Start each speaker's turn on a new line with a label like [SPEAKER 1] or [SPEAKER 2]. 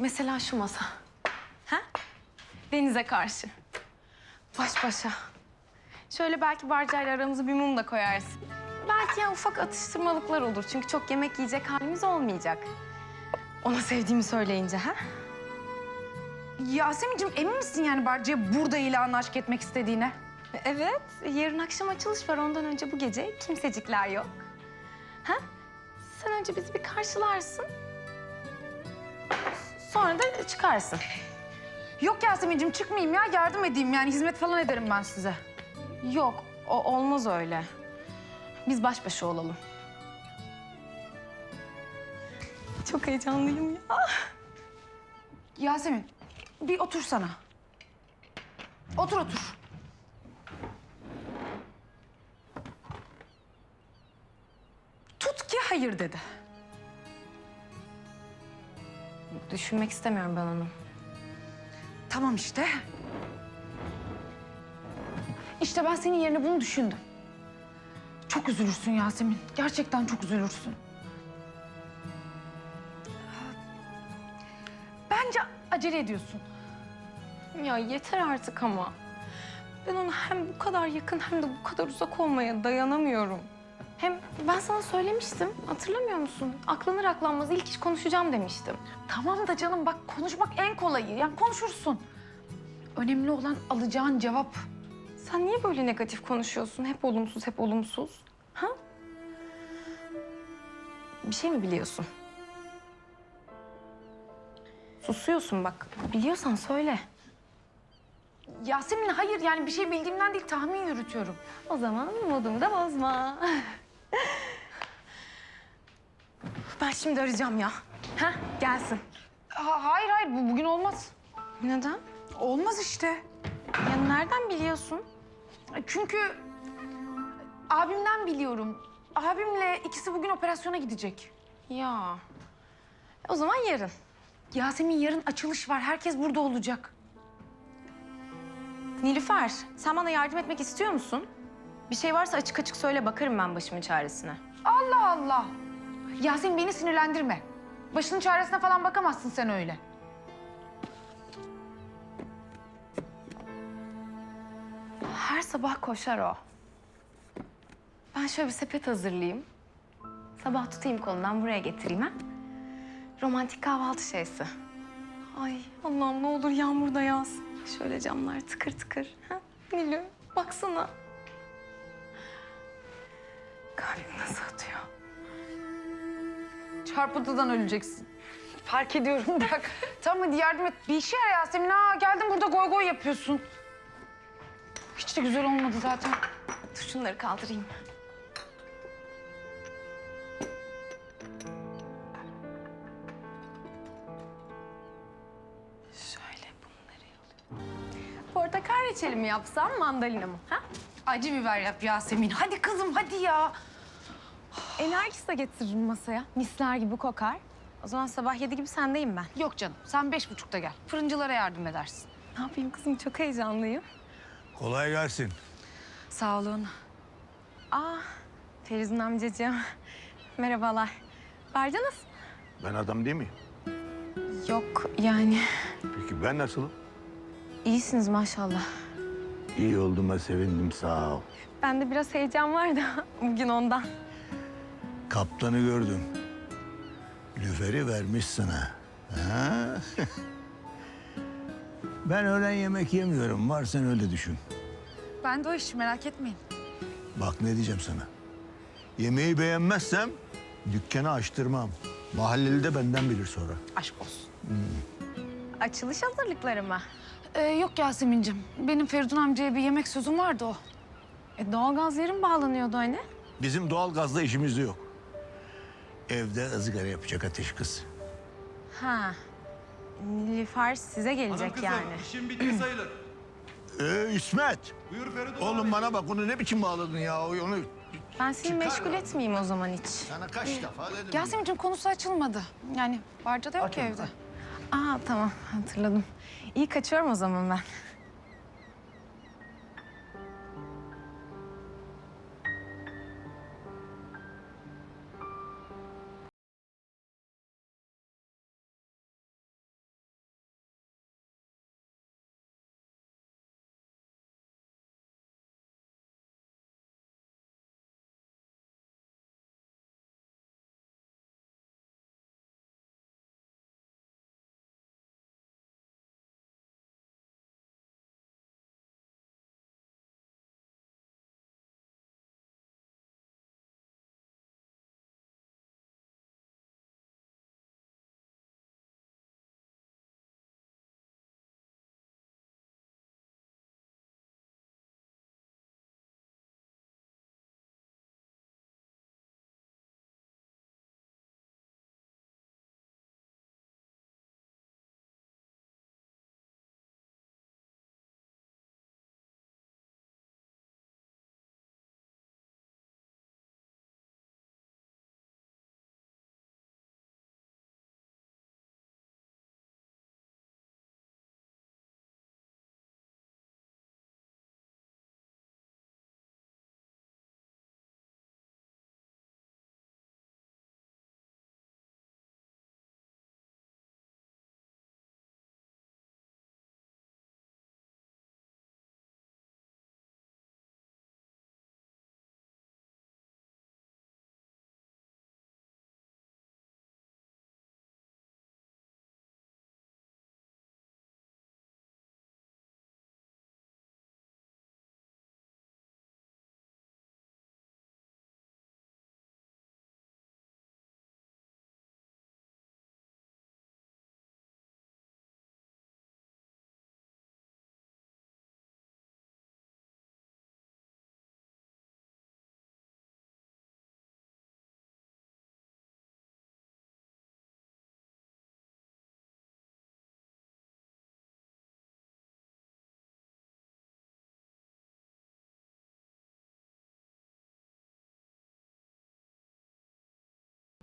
[SPEAKER 1] Mesela şu masa. Ha? Denize karşı. Baş başa. Şöyle belki barcayla aramıza bir mum da koyarsın. Belki ya ufak atıştırmalıklar olur. Çünkü çok yemek yiyecek halimiz olmayacak. Ona sevdiğimi söyleyince ha?
[SPEAKER 2] Yasemin'cim emin misin yani Barca'ya burada ilanla aşk etmek istediğine?
[SPEAKER 1] Evet, yarın akşam açılış var. Ondan önce bu gece kimsecikler yok. Ha? Sen önce bizi bir karşılarsın. Sonra da çıkarsın.
[SPEAKER 2] Yok Yasemin'cim çıkmayayım ya yardım edeyim yani hizmet falan ederim ben size.
[SPEAKER 1] Yok, o olmaz öyle. Biz baş başa olalım. Çok heyecanlıyım ya.
[SPEAKER 2] Yasemin bir otursana. Otur otur. Tut ki hayır dedi.
[SPEAKER 1] Düşünmek istemiyorum ben onu.
[SPEAKER 2] Tamam işte. İşte ben senin yerine bunu düşündüm. Çok üzülürsün Yasemin. Gerçekten çok üzülürsün. Bence acele ediyorsun.
[SPEAKER 1] Ya yeter artık ama. Ben ona hem bu kadar yakın hem de bu kadar uzak olmaya dayanamıyorum. Hem ben sana söylemiştim, hatırlamıyor musun? Aklanır aklanmaz ilk iş konuşacağım demiştim.
[SPEAKER 2] Tamam da canım bak konuşmak en kolayı. Yani konuşursun. Önemli olan alacağın cevap.
[SPEAKER 1] Sen niye böyle negatif konuşuyorsun? Hep olumsuz, hep olumsuz. Ha? Bir şey mi biliyorsun? Susuyorsun bak. Biliyorsan söyle.
[SPEAKER 2] Yasemin hayır yani bir şey bildiğimden değil tahmin yürütüyorum.
[SPEAKER 1] O zaman modumu da bozma. ben şimdi arayacağım ya. Ha? Gelsin.
[SPEAKER 2] Ha, hayır hayır bu bugün olmaz.
[SPEAKER 1] Neden?
[SPEAKER 2] Olmaz işte.
[SPEAKER 1] Ya nereden biliyorsun?
[SPEAKER 2] Çünkü abimden biliyorum. Abimle ikisi bugün operasyona gidecek.
[SPEAKER 1] Ya. O zaman yarın.
[SPEAKER 2] Yasemin yarın açılış var. Herkes burada olacak.
[SPEAKER 1] Nilüfer, sen bana yardım etmek istiyor musun? Bir şey varsa açık açık söyle, bakarım ben başımın çaresine.
[SPEAKER 2] Allah Allah. Yasemin beni sinirlendirme. Başının çaresine falan bakamazsın sen öyle.
[SPEAKER 1] Her sabah koşar o. Ben şöyle bir sepet hazırlayayım. Sabah tutayım kolundan buraya getireyim ha. Romantik kahvaltı şeysi. Ay Allah'ım ne olur yağmur da yağsın. Şöyle camlar tıkır tıkır. Ha? Nilü baksana. Kalbim nasıl atıyor?
[SPEAKER 2] Çarpıntıdan öleceksin. Fark ediyorum bak. tamam hadi yardım et. Bir işe yara Yasemin. Aa geldin burada goy goy yapıyorsun. Hiç de güzel olmadı zaten.
[SPEAKER 1] Dur şunları kaldırayım. Şöyle bunları alıyorum. Portakal reçeli mi yapsam, mandalina mı? Ha?
[SPEAKER 2] Acı biber yap Yasemin. Hadi kızım hadi ya.
[SPEAKER 1] Enerjisi de getiririm masaya. Misler gibi kokar. O zaman sabah yedi gibi sendeyim ben.
[SPEAKER 2] Yok canım sen beş buçukta gel. Fırıncılara yardım edersin.
[SPEAKER 1] Ne yapayım kızım, çok heyecanlıyım.
[SPEAKER 3] Kolay gelsin.
[SPEAKER 2] Sağ olun.
[SPEAKER 1] Aa, Ferizun amcacığım. Merhabalar. Barca nasıl?
[SPEAKER 3] Ben adam değil miyim?
[SPEAKER 1] Yok yani.
[SPEAKER 3] Peki ben nasılım?
[SPEAKER 1] İyisiniz maşallah.
[SPEAKER 3] İyi olduğuma sevindim sağ ol.
[SPEAKER 1] Bende biraz heyecan var da bugün ondan.
[SPEAKER 3] Kaptanı gördüm. Lüferi vermiş sana. Ha? ben öğlen yemek yemiyorum. Var sen öyle düşün.
[SPEAKER 2] Ben de o iş merak etmeyin.
[SPEAKER 3] Bak ne diyeceğim sana. Yemeği beğenmezsem dükkanı açtırmam. Mahalleli de benden bilir sonra.
[SPEAKER 2] Aşk olsun.
[SPEAKER 1] Açılış hazırlıkları mı?
[SPEAKER 2] Ee, yok Yasemin'cim. Benim Feridun amcaya bir yemek sözüm vardı o.
[SPEAKER 1] E, doğalgaz yarın bağlanıyordu hani.
[SPEAKER 3] Bizim doğal gazla işimiz de yok. Evde ızgara yapacak ateş kız.
[SPEAKER 1] Ha. Nilüfer size gelecek
[SPEAKER 4] kızım,
[SPEAKER 1] yani.
[SPEAKER 4] işin bitti sayılır.
[SPEAKER 3] Ee, İsmet.
[SPEAKER 4] Buyur Feridun
[SPEAKER 3] Oğlum
[SPEAKER 4] abi.
[SPEAKER 3] bana bak onu ne biçim bağladın ya? Onu
[SPEAKER 1] Ben seni
[SPEAKER 3] Çıkar
[SPEAKER 1] meşgul
[SPEAKER 3] ya.
[SPEAKER 1] etmeyeyim o zaman hiç.
[SPEAKER 3] sana kaç defa dedim.
[SPEAKER 2] Yasemin'cim konusu açılmadı. Yani Barca da yok ki evde.
[SPEAKER 1] Aa tamam hatırladım. İyi kaçıyorum o zaman ben.